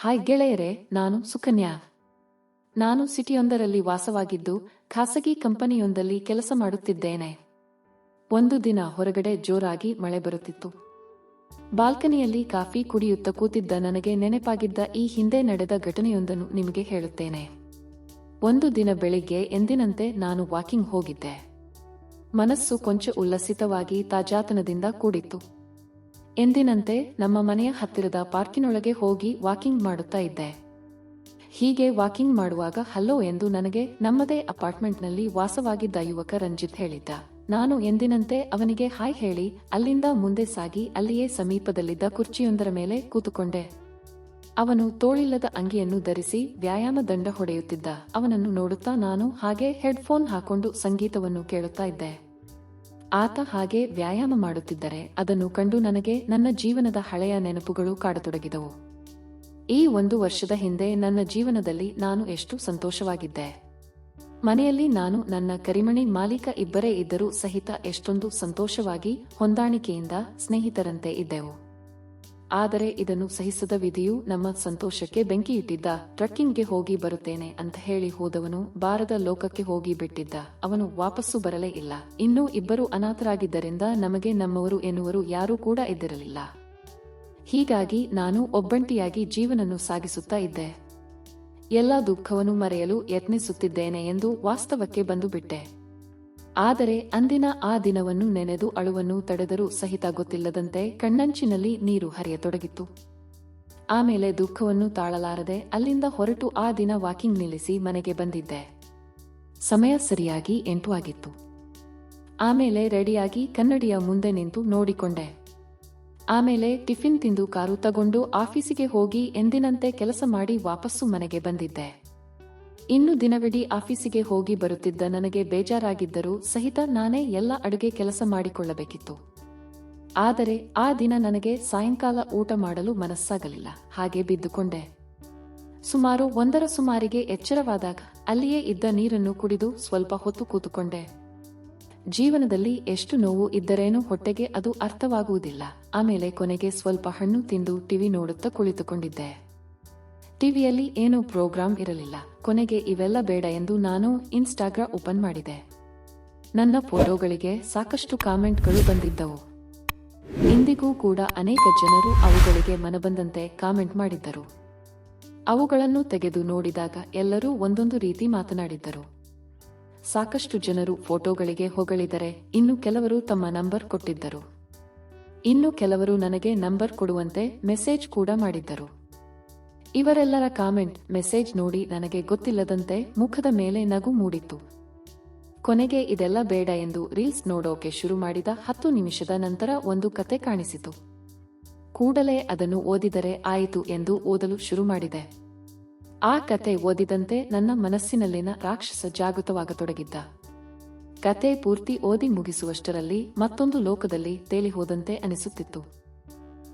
Hi ಗೆಳೆಯರೆ, ನಾನು ಸುಕನ್ಯಾ. ನಾನು ಸಿಟಿಯೊಂದರಲ್ಲಿ ವಾಸವಾಗಿದ್ದು, ಖಾಸಗಿ ಕಂಪನಿಯೊಂದಲ್ಲಿ ಕೆಲಸ ಮಾಡುತ್ತಿದ್ದೇನೆ. ಒಂದು ದಿನ ಹೊರಗಡೆ ಜೋರಾಗಿ ಮಳೆ ಬರುತ್ತಿತ್ತು. ಬಾಲ್ಕನಿಯಲ್ಲಿ ಕಾಫಿ ಕುಡಿಯುತ್ತಾ ಕೂತಿದ್ದ ನನಗೆ ನೆನಪಾಗಿದ್ದ ಈ ಹಿಂದೆ ನಡೆದ ಘಟನೆಯೊಂದನ್ನು ನಿಮಗೆ ಹೇಳುತ್ತೇನೆ. ಒಂದು ದಿನ ಬೆಳಿಗ್ಗೆ ಎಂದಿನಂತೆ ನಾನು ವಾಕಿಂಗ್ ಹೋಗಿದ್ದೆ. ಮನಸ್ಸು ಕೊಂಚ ಉಲ್ಲಸಿತವಾಗಿ ತಾಜಾತನದಿಂದ ಕೂಡಿತ್ತು. ಎಂದಿನಂತೆ ನಮ್ಮ ಮನೆಯ ಹತ್ತಿರದ ಪಾರ್ಕಿನೊಳಗೆ ಹೋಗಿ ವಾಕಿಂಗ್ ಮಾಡುತ್ತಾ ಇದ್ದೆ. ಹೀಗೆ ವಾಕಿಂಗ್ ಮಾಡುವಾಗ ಹಲೋ ಎಂದು ನನಗೆ ನಮ್ಮದೇ ಅಪಾರ್ಟ್ಮೆಂಟ್ನಲ್ಲಿ ವಾಸವಾಗಿದ್ದ ಯುವಕ ರಂಜಿತ್ ಹೇಳಿದ್ದ. ನಾನು ಎಂದಿನಂತೆ ಅವನಿಗೆ ಹಾಯ್ ಹೇಳಿ, ಅಲ್ಲಿಂದ ಮುಂದೆ ಸಾಗಿ, ಅಲ್ಲಿಯೇ ಸಮೀಪದಲ್ಲಿದ್ದ ಕುರ್ಚಿಯೊಂದರ ಮೇಲೆ ಕೂತುಕೊಂಡೆ. ಅವನು ತೋಳಿಲ್ಲದ ಅಂಗಿಯನ್ನು ಧರಿಸಿ ವ್ಯಾಯಾಮ ದಂಡ ಹೊಡೆಯುತ್ತಿದ್ದ. ಅವನನ್ನು ನೋಡುತ್ತಾ ನಾನು ಹಾಗೆ ಹೆಡ್ಫೋನ್ ಹಾಕೊಂಡು ಸಂಗೀತವನ್ನು ಕೇಳುತ್ತಾ ಇದ್ದೆ. ಆತ ಹಾಗೆ ವ್ಯಾಯಾಮ ಮಾಡುತ್ತಿದ್ದರೆ ಅದನ್ನು ಕಂಡು ನನಗೆ ನನ್ನ ಜೀವನದ ಹಳೆಯ ನೆನಪುಗಳು ಕಾಡತೊಡಗಿದವು. ಈ ಒಂದು ವರ್ಷದ ಹಿಂದೆ ನನ್ನ ಜೀವನದಲ್ಲಿ ನಾನು ಎಷ್ಟು ಸಂತೋಷವಾಗಿದ್ದೆ. ಮನೆಯಲ್ಲಿ ನಾನು ನನ್ನ ಕರಿಮಣಿ ಮಾಲೀಕ ಇಬ್ಬರೇ ಇದ್ದರೂ ಸಹಿತ ಎಷ್ಟೊಂದು ಸಂತೋಷವಾಗಿ ಹೊಂದಾಣಿಕೆಯಿಂದ ಸ್ನೇಹಿತರಂತೆ ಇದ್ದೆವು. ಆದರೆ ಇದನ್ನು ಸಹಿಸದ ವಿಧಿಯು ನಮ್ಮ ಸಂತೋಷಕ್ಕೆ ಬೆಂಕಿ ಇಟ್ಟಿದ್ದ ಟ್ರಕ್ಕಿಂಗ್ಗೆ ಹೋಗಿ ಬರುತ್ತೇನೆ ಅಂತ ಹೇಳಿ ಹೋದವನು ಬಾರದ ಲೋಕಕ್ಕೆ ಹೋಗಿ ಬಿಟ್ಟಿದ್ದ. ಅವನು ವಾಪಸ್ಸು ಬರಲೇ ಇಲ್ಲ. ಇನ್ನೂ ಇಬ್ಬರು ಅನಾಥರಾಗಿದ್ದರಿಂದ ನಮಗೆ ನಮ್ಮವರು ಎನ್ನುವರು ಯಾರೂ ಕೂಡ ಇದ್ದಿರಲಿಲ್ಲ. ಹೀಗಾಗಿ ನಾನು ಒಬ್ಬಂಟಿಯಾಗಿ ಜೀವನನ್ನು ಸಾಗಿಸುತ್ತಾ ಇದ್ದೆ. ಎಲ್ಲ ದುಃಖವನ್ನು ಮರೆಯಲು ಯತ್ನಿಸುತ್ತಿದ್ದೇನೆ ಎಂದು ವಾಸ್ತವಕ್ಕೆ ಬಂದು ಬಿಟ್ಟೆ ಆದರೆ ಅಂದಿನ ಆ ದಿನವನ್ನು ನೆನೆದು ಅಳುವನ್ನು ತಡೆದರೂ ಸಹಿತ ಗೊತ್ತಿಲ್ಲದಂತೆ ಕಣ್ಣಂಚಿನಲ್ಲಿ ನೀರು ಹರಿಯತೊಡಗಿತ್ತು. ಆಮೇಲೆ ದುಃಖವನ್ನು ತಾಳಲಾರದೆ ಅಲ್ಲಿಂದ ಹೊರಟು ಆ ದಿನ ವಾಕಿಂಗ್ ನಿಲ್ಲಿಸಿ ಮನೆಗೆ ಬಂದಿದ್ದೆ. ಸಮಯ ಸರಿಯಾಗಿ ಎಂಟು ಆಗಿತ್ತು. ಆಮೇಲೆ ರೆಡಿಯಾಗಿ ಕನ್ನಡಿಯ ಮುಂದೆ ನಿಂತು ನೋಡಿಕೊಂಡೆ. ಆಮೇಲೆ ಟಿಫಿನ್ ತಿಂದು ಕಾರು ತಗೊಂಡು ಆಫೀಸಿಗೆ ಹೋಗಿ ಎಂದಿನಂತೆ ಕೆಲಸ ಮಾಡಿ ವಾಪಸ್ಸು ಮನೆಗೆ ಬಂದಿದ್ದೆ. ಇನ್ನು ದಿನವಿಡೀ ಆಫೀಸಿಗೆ ಹೋಗಿ ಬರುತ್ತಿದ್ದ ನನಗೆ ಬೇಜಾರಾಗಿದ್ದರೂ ಸಹಿತ ನಾನೇ ಎಲ್ಲ ಅಡುಗೆ ಕೆಲಸ ಮಾಡಿಕೊಳ್ಳಬೇಕಿತ್ತು. ಆದರೆ ಆ ದಿನ ನನಗೆ ಸಾಯಂಕಾಲ ಊಟ ಮಾಡಲು ಮನಸ್ಸಾಗಲಿಲ್ಲ. ಹಾಗೆ ಬಿದ್ದುಕೊಂಡೆ. ಸುಮಾರು ಒಂದರ ಸುಮಾರಿಗೆ ಎಚ್ಚರವಾದಾಗ ಅಲ್ಲಿಯೇ ಇದ್ದ ನೀರನ್ನು ಕುಡಿದು ಸ್ವಲ್ಪ ಹೊತ್ತು ಕೂತುಕೊಂಡೆ. ಜೀವನದಲ್ಲಿ ಎಷ್ಟು ನೋವು ಇದ್ದರೇನು ಹೊಟ್ಟೆಗೆ ಅದು ಅರ್ಥವಾಗುವುದಿಲ್ಲ. ಆಮೇಲೆ ಕೊನೆಗೆ ಸ್ವಲ್ಪ ಹಣ್ಣು ತಿಂದು ಟಿವಿ ನೋಡುತ್ತಾ ಕುಳಿತುಕೊಂಡಿದ್ದೆ. ಟಿವಿಯಲ್ಲಿ ಏನೂ ಪ್ರೋಗ್ರಾಂ ಇರಲಿಲ್ಲ. ಕೊನೆಗೆ ಇವೆಲ್ಲ ಬೇಡ ಎಂದು ನಾನು ಇನ್ಸ್ಟಾಗ್ರಾಮ್ ಓಪನ್ ಮಾಡಿದೆ. ನನ್ನ ಫೋಟೋಗಳಿಗೆ ಸಾಕಷ್ಟು ಕಾಮೆಂಟ್ಗಳು ಬಂದಿದ್ದವು. ಇಂದಿಗೂ ಕೂಡ ಅನೇಕ ಜನರು ಅವುಗಳಿಗೆ ಮನಬಂದಂತೆ ಕಾಮೆಂಟ್ ಮಾಡಿದ್ದರು. ಅವುಗಳನ್ನು ತೆಗೆದು ನೋಡಿದಾಗ ಎಲ್ಲರೂ ಒಂದೊಂದು ರೀತಿ ಮಾತನಾಡಿದ್ದರು. ಸಾಕಷ್ಟು ಜನರು ಫೋಟೋಗಳಿಗೆ ಹೊಗಳಿದರೆ ಇನ್ನು ಕೆಲವರು ತಮ್ಮ ನಂಬರ್ ಕೊಟ್ಟಿದ್ದರು. ಇನ್ನು ಕೆಲವರು ನನಗೆ ನಂಬರ್ ಕೊಡುವಂತೆ ಮೆಸೇಜ್ ಕೂಡ ಮಾಡಿದ್ದರು. ಇವರೆಲ್ಲರ ಕಾಮೆಂಟ್, ಮೆಸೇಜ್ ನೋಡಿ ನನಗೆ ಗೊತ್ತಿಲ್ಲದಂತೆ ಮುಖದ ಮೇಲೆ ನಗು ಮೂಡಿತ್ತು. ಕೊನೆಗೆ ಇದೆಲ್ಲ ಬೇಡ ಎಂದು ರೀಲ್ಸ್ ನೋಡೋಕೆ ಶುರು ಮಾಡಿದ ಹತ್ತು ನಿಮಿಷದ ನಂತರ ಒಂದು ಕತೆ ಕಾಣಿಸಿತು. ಕೂಡಲೇ ಅದನ್ನು ಓದಿದರೆ ಆಯಿತು ಎಂದು ಓದಲು ಶುರು ಮಾಡಿದೆ. ಆ ಕತೆ ಓದಿದಂತೆ ನನ್ನ ಮನಸ್ಸಿನಲ್ಲಿನ ರಾಕ್ಷಸ ಜಾಗೃತವಾಗತೊಡಗಿದ್ದ. ಕತೆ ಪೂರ್ತಿ ಓದಿ ಮುಗಿಸುವಷ್ಟರಲ್ಲಿ ಮತ್ತೊಂದು ಲೋಕದಲ್ಲಿ ತೇಲಿ ಹೋದಂತೆ ಅನಿಸುತ್ತಿತ್ತು.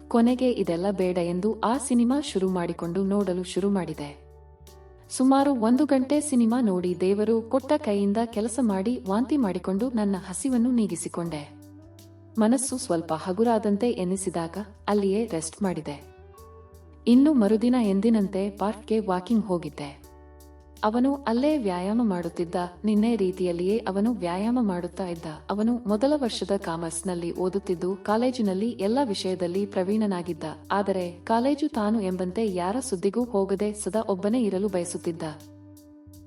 ಕೊನೆಗೆ ಇದೆಲ್ಲ ಬೇಡ ಎಂದು ಆ ಸಿನಿಮಾ ಶುರು ಮಾಡಿಕೊಂಡು ನೋಡಲು ಶುರು ಮಾಡಿದೆ. ಸುಮಾರು ಒಂದು ಗಂಟೆ ಸಿನಿಮಾ ನೋಡಿ ದೇವರು ಕೊಟ್ಟ ಕೈಯಿಂದ ಕೆಲಸ ಮಾಡಿ ವಾಂತಿ ಮಾಡಿಕೊಂಡು ನನ್ನ ಹಸಿವನ್ನು ನೀಗಿಸಿಕೊಂಡೆ. ಮನಸ್ಸು ಸ್ವಲ್ಪ ಹಗುರಾದಂತೆ ಎನಿಸಿದಾಗ ಅಲ್ಲಿಯೇ ರೆಸ್ಟ್ ಮಾಡಿದೆ. ಇನ್ನು ಮರುದಿನ ಎಂದಿನಂತೆ ಪಾರ್ಕ್ಗೆ ವಾಕಿಂಗ್ ಹೋಗಿದ್ದೆ. ಅವನು ಅಲ್ಲೇ ವ್ಯಾಯಾಮ ಮಾಡುತ್ತಿದ್ದ. ನಿನ್ನೆ ರೀತಿಯಲ್ಲಿಯೇ ಅವನು ವ್ಯಾಯಾಮ ಮಾಡುತ್ತಾ ಇದ್ದ. ಅವನು ಮೊದಲ ವರ್ಷದ ಕಾಮರ್ಸ್ನಲ್ಲಿ ಓದುತ್ತಿದ್ದು, ಕಾಲೇಜಿನಲ್ಲಿ ಎಲ್ಲ ವಿಷಯದಲ್ಲಿ ಪ್ರವೀಣನಾಗಿದ್ದ. ಆದರೆ ಕಾಲೇಜು ತಾನು ಎಂಬಂತೆ ಯಾರ ಸುದ್ದಿಗೂ ಹೋಗದೆ ಸದಾ ಒಬ್ಬನೇ ಇರಲು ಬಯಸುತ್ತಿದ್ದ.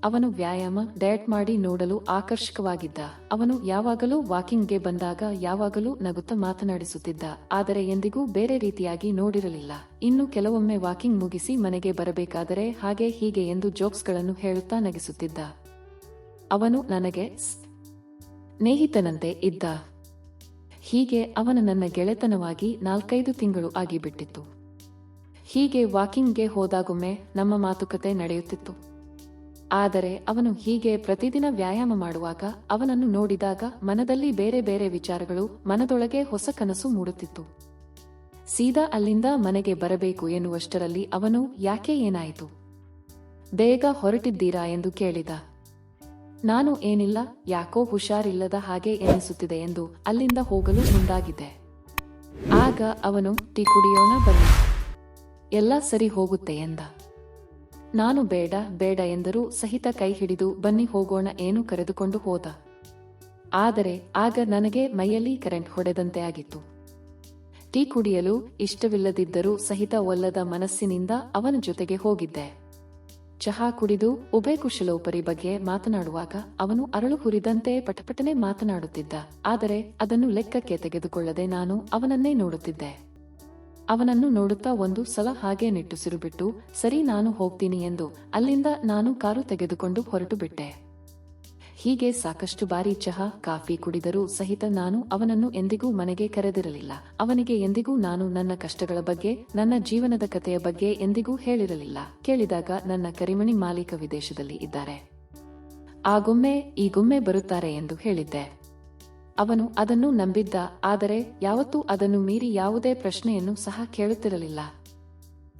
ಅವನು ವ್ಯಾಯಾಮ, ಡಯಟ್ ಮಾಡಿ ನೋಡಲು ಆಕರ್ಷಕವಾಗಿದ್ದ. ಅವನು ಯಾವಾಗಲೂ ವಾಕಿಂಗ್ಗೆ ಬಂದಾಗ ಯಾವಾಗಲೂ ನಗುತ್ತಾ ಮಾತನಾಡಿಸುತ್ತಿದ್ದ. ಆದರೆ ಎಂದಿಗೂ ಬೇರೆ ರೀತಿಯಾಗಿ ನೋಡಿರಲಿಲ್ಲ. ಇನ್ನು ಕೆಲವೊಮ್ಮೆ ವಾಕಿಂಗ್ ಮುಗಿಸಿ ಮನೆಗೆ ಬರಬೇಕಾದರೆ ಹಾಗೆ ಹೀಗೆ ಎಂದು ಜೋಕ್ಸ್ಗಳನ್ನು ಹೇಳುತ್ತಾ ನಗಿಸುತ್ತಿದ್ದ. ಅವನು ನನಗೆ ಸ್ನೇಹಿತನಂತೆ ಇದ್ದ. ಹೀಗೆ ಅವನ ನನ್ನ ಗೆಳೆತನವಾಗಿ ನಾಲ್ಕೈದು ತಿಂಗಳು ಆಗಿಬಿಟ್ಟಿತ್ತು. ಹೀಗೆ ವಾಕಿಂಗ್ಗೆ ಹೋದಾಗೊಮ್ಮೆ ನಮ್ಮ ಮಾತುಕತೆ ನಡೆಯುತ್ತಿತ್ತು. ಆದರೆ ಅವನು ಹೀಗೆ ಪ್ರತಿದಿನ ವ್ಯಾಯಾಮ ಮಾಡುವಾಗ ಅವನನ್ನು ನೋಡಿದಾಗ ಮನದಲ್ಲಿ ಬೇರೆ ಬೇರೆ ವಿಚಾರಗಳು ಮನದೊಳಗೆ ಹೊಸ ಕನಸು ಮೂಡುತ್ತಿತ್ತು. ಸೀದಾ ಅಲ್ಲಿಂದ ಮನೆಗೆ ಬರಬೇಕು ಎನ್ನುವಷ್ಟರಲ್ಲಿ ಅವನು, ಯಾಕೆ ಏನಾಯಿತು? ಬೇಗ ಹೊರಟಿದ್ದೀರಾ? ಎಂದು ಕೇಳಿದ. ನಾನು ಏನಿಲ್ಲ, ಯಾಕೋ ಹುಷಾರಿಲ್ಲದ ಹಾಗೆ ಎನಿಸುತ್ತಿದೆ ಎಂದು ಅಲ್ಲಿಂದ ಹೋಗಲು ಮುಂದಾಗಿದ್ದೆ. ಆಗ ಅವನು, ಟೀ ಕುಡಿಯೋಣ, ಬನ್ನಿ. ಎಲ್ಲ ಸರಿ ಹೋಗುತ್ತೆ ಎಂದ. ನಾನು ಬೇಡ ಬೇಡ ಎಂದರೂ ಸಹಿತ ಕೈ ಹಿಡಿದು ಬನ್ನಿ ಹೋಗೋಣ ಏನು ಕರೆದುಕೊಂಡು ಹೋದ. ಆದರೆ ಆಗ ನನಗೆ ಮೈಯಲ್ಲಿ ಕರೆಂಟ್ ಹೊಡೆದಂತೆ ಆಗಿತ್ತು. ಟೀ ಕುಡಿಯಲು ಇಷ್ಟವಿಲ್ಲದಿದ್ದರೂ ಸಹಿತ ಒಲ್ಲದ ಮನಸ್ಸಿನಿಂದ ಅವನ ಜೊತೆಗೆ ಹೋಗಿದ್ದೆ. ಚಹಾ ಕುಡಿದು ಉಭಯ ಕುಶಲೋಪರಿ ಬಗ್ಗೆ ಮಾತನಾಡುವಾಗ ಅವನು ಅರಳು ಹುರಿದಂತೆ ಪಟಪಟನೆ ಮಾತನಾಡುತ್ತಿದ್ದ. ಆದರೆ ಅದನ್ನು ಲೆಕ್ಕಕ್ಕೆ ತೆಗೆದುಕೊಳ್ಳದೆ ನಾನು ಅವನನ್ನೇ ನೋಡುತ್ತಿದ್ದೆ. ಅವನನ್ನು ನೋಡುತ್ತಾ ಒಂದು ಸಲ ಹಾಗೆ ನಿಟ್ಟುಸಿರು ಬಿಟ್ಟು ಸರಿ ನಾನು ಹೋಗ್ತೀನಿ ಎಂದು ಅಲ್ಲಿಂದ ನಾನು ಕಾರು ತೆಗೆದುಕೊಂಡು ಹೊರಟು ಬಿಟ್ಟೆ ಹೀಗೆ ಸಾಕಷ್ಟು ಬಾರಿ ಚಹಾ, ಕಾಫಿ ಕುಡಿದರೂ ಸಹಿತ ನಾನು ಅವನನ್ನು ಎಂದಿಗೂ ಮನೆಗೆ ಕರೆದಿರಲಿಲ್ಲ. ಅವನಿಗೆ ಎಂದಿಗೂ ನಾನು ನನ್ನ ಕಷ್ಟಗಳ ಬಗ್ಗೆ, ನನ್ನ ಜೀವನದ ಕಥೆಯ ಬಗ್ಗೆ ಎಂದಿಗೂ ಹೇಳಿರಲಿಲ್ಲ. ಕೇಳಿದಾಗ ನನ್ನ ಕರಿಮಣಿ ಮಾಲೀಕ ವಿದೇಶದಲ್ಲಿ ಇದ್ದಾರೆ. ಆಗೊಮ್ಮೆ ಈಗೊಮ್ಮೆ ಬರುತ್ತಾರೆ ಎಂದು ಹೇಳಿದ್ದೆ. ಅವನು ಅದನ್ನು ನಂಬಿದ್ದ, ಆದರೆ ಯಾವತ್ತೂ ಅದನ್ನು ಮೀರಿ ಯಾವುದೇ ಪ್ರಶ್ನೆಯನ್ನು ಸಹ ಕೇಳುತ್ತಿರಲಿಲ್ಲ.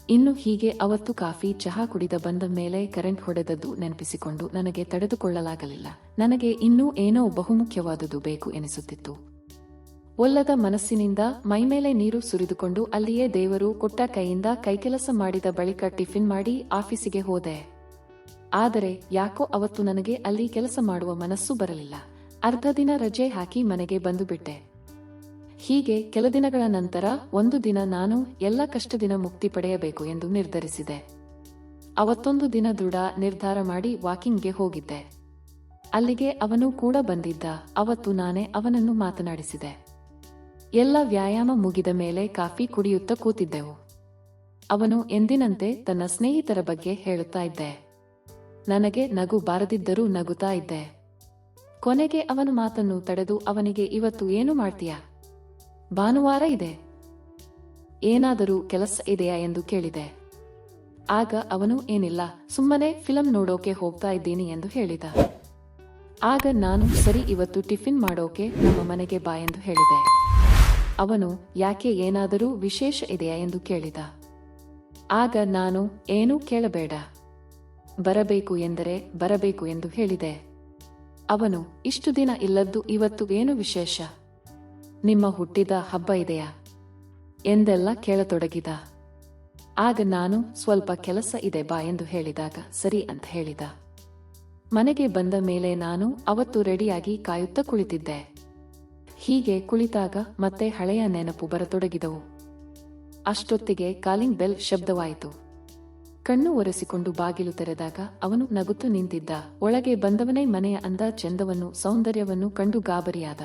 ಇನ್ನು ಹೀಗೆ ಅವತ್ತು ಕಾಫಿ, ಚಹಾ ಕುಡಿದ ಬಂದ ಮೇಲೆ ಕರೆಂಟ್ ಹೊಡೆದದ್ದು ನೆನಪಿಸಿಕೊಂಡು ನನಗೆ ತಡೆದುಕೊಳ್ಳಲಾಗಲಿಲ್ಲ. ನನಗೆ ಇನ್ನೂ ಏನೋ ಬಹುಮುಖ್ಯವಾದುದು ಬೇಕು ಎನಿಸುತ್ತಿತ್ತು. ಒಲ್ಲದ ಮನಸ್ಸಿನಿಂದ ಮೈಮೇಲೆ ನೀರು ಸುರಿದುಕೊಂಡು ಅಲ್ಲಿಯೇ ದೇವರು ಕೊಟ್ಟ ಕೈಯಿಂದ ಕೈಕೆಲಸ ಮಾಡಿದ ಬಳಿಕ ಟಿಫಿನ್ ಮಾಡಿ ಆಫೀಸಿಗೆ ಹೋದೆ. ಆದರೆ ಯಾಕೋ ಅವತ್ತು ನನಗೆ ಅಲ್ಲಿ ಕೆಲಸ ಮಾಡುವ ಮನಸ್ಸು ಬರಲಿಲ್ಲ. ಅರ್ಧ ದಿನ ರಜೆ ಹಾಕಿ ಮನೆಗೆ ಬಂದು ಬಿಟ್ಟೆ. ಹೀಗೆ ಕೆಲ ದಿನಗಳ ನಂತರ ಒಂದು ದಿನ ನಾನು ಎಲ್ಲ ಕಷ್ಟದಿನ ಮುಕ್ತಿ ಪಡೆಯಬೇಕು ಎಂದು ನಿರ್ಧರಿಸಿದೆ. ಅವತ್ತೊಂದು ದಿನ ದೃಢ ನಿರ್ಧಾರ ಮಾಡಿ ವಾಕಿಂಗ್ಗೆ ಹೋಗಿದ್ದೆ. ಅಲ್ಲಿಗೆ ಅವನು ಕೂಡ ಬಂದಿದ್ದ. ಅವತ್ತು ನಾನೇ ಅವನನ್ನು ಮಾತನಾಡಿಸಿದೆ. ಎಲ್ಲ ವ್ಯಾಯಾಮ ಮುಗಿದ ಮೇಲೆ ಕಾಫಿ ಕುಡಿಯುತ್ತಾ ಕೂತಿದ್ದೆವು. ಅವನು ಎಂದಿನಂತೆ ತನ್ನ ಸ್ನೇಹಿತರ ಬಗ್ಗೆ ಹೇಳುತ್ತಾ ಇದ್ದೆ. ನನಗೆ ನಗು ಬಾರದಿದ್ದರೂ ನಗುತ್ತಾ ಇದ್ದೆ. ಕೊನೆಗೆ ಅವನ ಮಾತನ್ನು ತಡೆದು ಅವನಿಗೆ, ಇವತ್ತು ಏನು ಮಾಡ್ತೀಯಾ? ಭಾನುವಾರ ಇದೆ. ಏನಾದರೂ ಕೆಲಸ ಇದೆಯಾ? ಎಂದು ಕೇಳಿದೆ. ಆಗ ಅವನು, ಏನಿಲ್ಲ, ಸುಮ್ಮನೆ ಫಿಲಂ ನೋಡೋಕೆ ಹೋಗ್ತಾ ಇದ್ದೀನಿ ಎಂದು ಹೇಳಿದ. ಆಗ ನಾನು, ಸರಿ, ಇವತ್ತು ಟಿಫಿನ್ ಮಾಡೋಕೆ ನಮ್ಮ ಮನೆಗೆ ಬಾ ಎಂದು ಹೇಳಿದೆ. ಅವನು, ಯಾಕೆ ಏನಾದರೂ ವಿಶೇಷ ಇದೆಯಾ? ಎಂದು ಕೇಳಿದ. ಆಗ ನಾನು, ಏನೂ ಕೇಳಬೇಡ. ಬರಬೇಕು ಎಂದರೆ ಬರಬೇಕು ಎಂದು ಹೇಳಿದೆ. ಅವನು, ಇಷ್ಟು ದಿನ ಇಲ್ಲದ್ದು ಇವತ್ತು ಏನು ವಿಶೇಷ? ನಿಮ್ಮ ಹುಟ್ಟಿದ ಹಬ್ಬ ಇದೆಯಾ? ಎಂದೆಲ್ಲ ಕೇಳತೊಡಗಿದ? ಆಗ ನಾನು, ಸ್ವಲ್ಪ ಕೆಲಸ ಇದೆ ಬಾ ಎಂದು ಹೇಳಿದಾಗ, ಸರಿ ಅಂತ ಹೇಳಿದ. ಮನೆಗೆ ಬಂದ ಮೇಲೆ ನಾನು ಅವತ್ತು ರೆಡಿಯಾಗಿ ಕಾಯುತ್ತಾ ಕುಳಿತಿದ್ದೆ. ಹೀಗೆ ಕುಳಿತಾಗ ಮತ್ತೆ ಹಳೆಯ ನೆನಪು ಬರತೊಡಗಿದವು. ಅಷ್ಟೊತ್ತಿಗೆ ಕಾಲಿಂಗ್ ಬೆಲ್ ಶಬ್ದವಾಯಿತು. ಕಣ್ಣು ಒರೆಸಿಕೊಂಡು ಬಾಗಿಲು ತೆರೆದಾಗ ಅವನು ನಗುತ್ತು ನಿಂತಿದ್ದ. ಒಳಗೆ ಬಂದವನೇ ಮನೆಯ ಅಂದ ಚೆಂದವನ್ನು, ಸೌಂದರ್ಯವನ್ನು ಕಂಡು ಗಾಬರಿಯಾದ.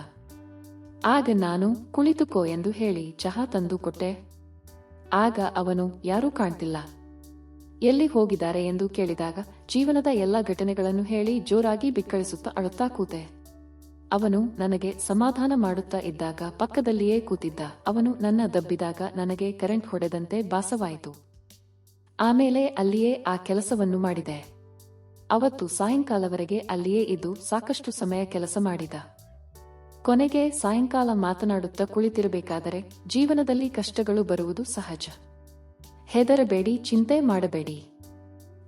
ಆಗ ನಾನು, ಕುಳಿತುಕೋ ಎಂದು ಹೇಳಿ ಚಹಾ ತಂದು ಕೊಟ್ಟೆ. ಆಗ ಅವನು, ಯಾರೂ ಕಾಣ್ತಿಲ್ಲ. ಎಲ್ಲಿ ಹೋಗಿದ್ದಾರೆ ಎಂದು ಕೇಳಿದಾಗ, ಜೀವನದ ಎಲ್ಲ ಘಟನೆಗಳನ್ನು ಹೇಳಿ ಜೋರಾಗಿ ಬಿಕ್ಕಳಿಸುತ್ತಾ ಅಳುತ್ತಾ ಕೂತೆ. ಅವನು ನನಗೆ ಸಮಾಧಾನ ಮಾಡುತ್ತಾ ಇದ್ದಾಗ ಪಕ್ಕದಲ್ಲಿಯೇ ಕೂತಿದ್ದ. ಅವನು ನನ್ನ ದಬ್ಬಿದಾಗ ನನಗೆ ಕರೆಂಟ್ ಹೊಡೆದಂತೆ ಭಾಸವಾಯಿತು. ಆಮೇಲೆ ಅಲ್ಲಿಯೇ ಆ ಕೆಲಸವನ್ನು ಮಾಡಿದೆ. ಅವತ್ತು ಸಾಯಂಕಾಲವರೆಗೆ ಅಲ್ಲಿಯೇ ಇದ್ದು ಸಾಕಷ್ಟು ಸಮಯ ಕೆಲಸ ಮಾಡಿದ. ಕೊನೆಗೆ ಸಾಯಂಕಾಲ ಮಾತನಾಡುತ್ತಾ ಕುಳಿತಿರಬೇಕಾದರೆ ಜೀವನದಲ್ಲಿ ಕಷ್ಟಗಳು ಬರುವುದು ಸಹಜ. ಹೆದರಬೇಡಿ, ಚಿಂತೆ ಮಾಡಬೇಡಿ.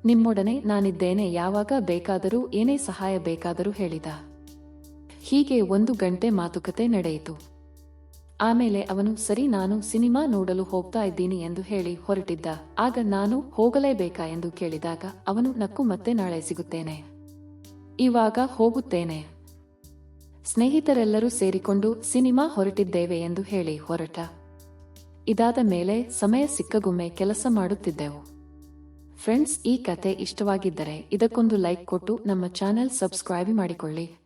ನಿಮ್ಮೊಡನೆ ನಾನಿದ್ದೇನೆ, ಯಾವಾಗ ಬೇಕಾದರೂ, ಏನೇ ಸಹಾಯ ಬೇಕಾದರೂ ಹೇಳಿದ. ಹೀಗೆ ಒಂದು ಗಂಟೆ ಮಾತುಕತೆ ನಡೆಯಿತು. ಆಮೇಲೆ ಅವನು, ಸರಿ, ನಾನು ಸಿನಿಮಾ ನೋಡಲು ಹೋಗ್ತಾ ಇದ್ದೀನಿ ಎಂದು ಹೇಳಿ ಹೊರಟಿದ್ದ. ಆಗ ನಾನು ಹೋಗಲೇಬೇಕಾ ಎಂದು ಕೇಳಿದಾಗ ಅವನು, ನಕ್ಕು ಮತ್ತೆ ನಾಳೆ ಸಿಗುತ್ತೇನೆ. ಇವಾಗ ಹೋಗುತ್ತೇನೆ. ಸ್ನೇಹಿತರೆಲ್ಲರೂ ಸೇರಿಕೊಂಡು ಸಿನಿಮಾ ಹೊರಟಿದ್ದೇವೆ ಎಂದು ಹೇಳಿ ಹೊರಟ. ಇದಾದ ಮೇಲೆ ಸಮಯ ಸಿಕ್ಕಗೊಮ್ಮೆ ಕೆಲಸ ಮಾಡುತ್ತಿದ್ದೆವು. ಫ್ರೆಂಡ್ಸ್, ಈ ಕತೆ ಇಷ್ಟವಾಗಿದ್ದರೆ ಇದಕ್ಕೊಂದು ಲೈಕ್ ಕೊಟ್ಟು ನಮ್ಮ ಚಾನೆಲ್ ಸಬ್ಸ್ಕ್ರೈಬ್ ಮಾಡಿಕೊಳ್ಳಿ.